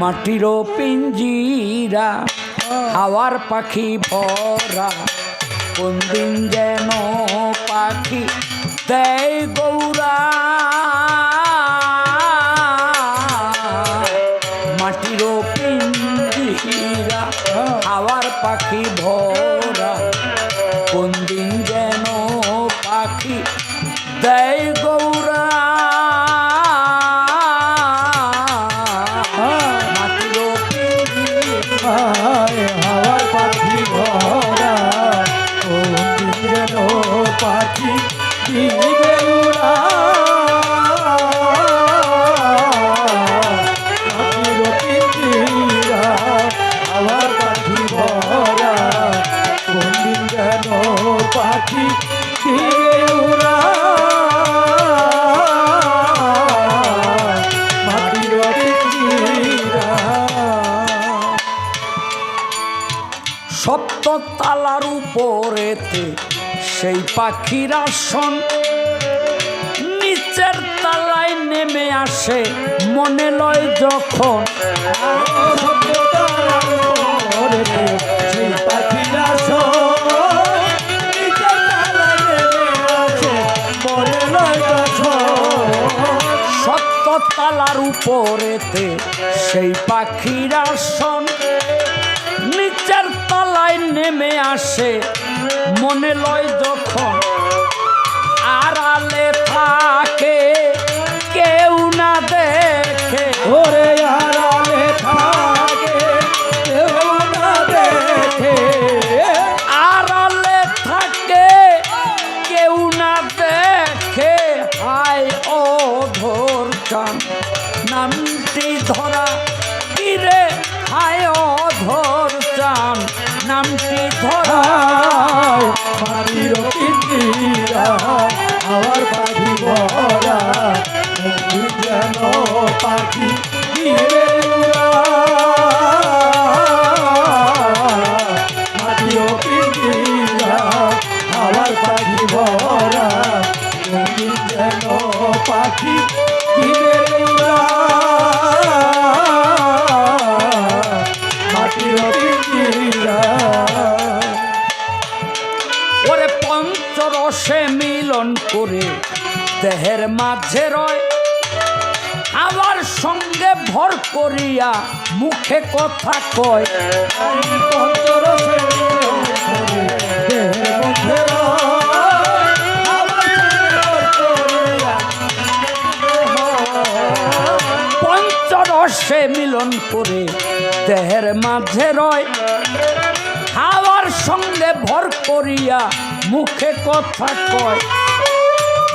মাটির পিঞ্জিরা, হাওয়ার পাখি ভরা। কোন দিন যেন পাখি দেয় গৌরা। মাটির পিঞ্জিরা, হাওয়ার পাখি ভরা। কোন দিন যেন পাখি দেয় গৌরা। পাখি দিবে হাওয়ার পাখি ভরা। কোন দিন যেন পাখি দিবে উড়া। সপ্ত তালার উপরেতে সেই পাখির আসন নিচের তালায় নেমে আসে মনে লয় যখন। সপ্ত তালার উপরেতে সেই পাখির আসন নিচের তলায় নেমে আসে। মনে লয় যখন আড়ালে দেহের মাঝে রয় আবার সঙ্গে ভর করিয়া মুখে কথা কয়। পঞ্চরসে মিলন করে দেহের মাঝে রয় খাওয়ার সঙ্গে ভর করিয়া মুখে কথা কয়।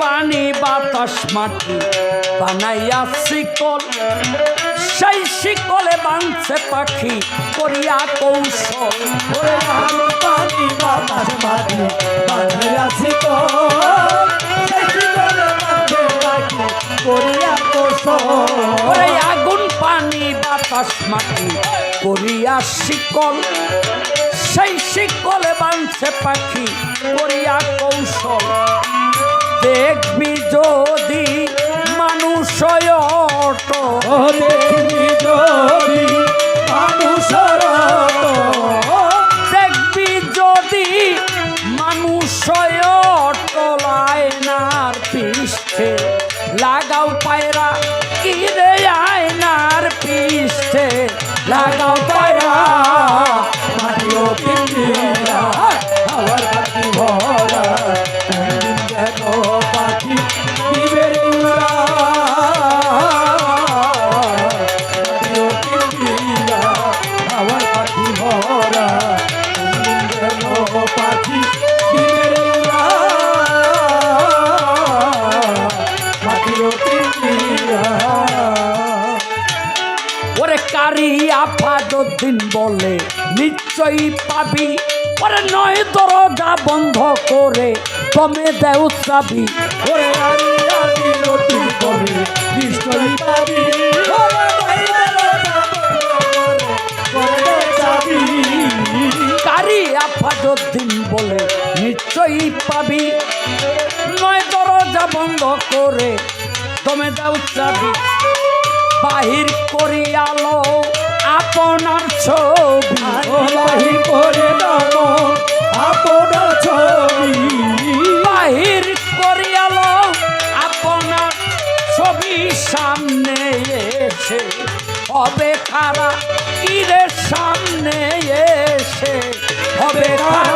পানি, বাতাস, মাটি বানাইয়া শিকল। সেই শিকলে বাঁধছে পাখি, করিয়া কৌশল। পানি, বাতাস, মাটি বাঁধে রাখি করিয়া কোশল। আগুন, পানি, বাতাস, মাটি করিয়া শিকল। সেই শিকলে বাঁধছে পাখি, করিয়া কৌশল। দেখবি যদি মানুষ দেখবি যদি মানুষের তো দেখবি যদি মানুষ টলায়নার পৃষ্ঠে লাগাও পায়রা। কিরে আয়নার পৃষ্ঠে লাগাও পায়রা? মাটিও পিঞ্জিরা বলে, নিশ্চয়ই পাবি। পরে নয় দরজা বন্ধ করে তমে দেও চাবি। করে করে করে কারি আফাজুদ্দিন বলে, নিশ্চয়ই পাবি। নয় দরজা বন্ধ করে তমে দেও চাবি। বাহির করিয়ালো আপনার ছবি বাহির করে নম, আপনার ছবি। বাহির করিয়ালো আপনার ছবি সামনে এসে হবে খারা কিরে সামনে এসে হবে খারা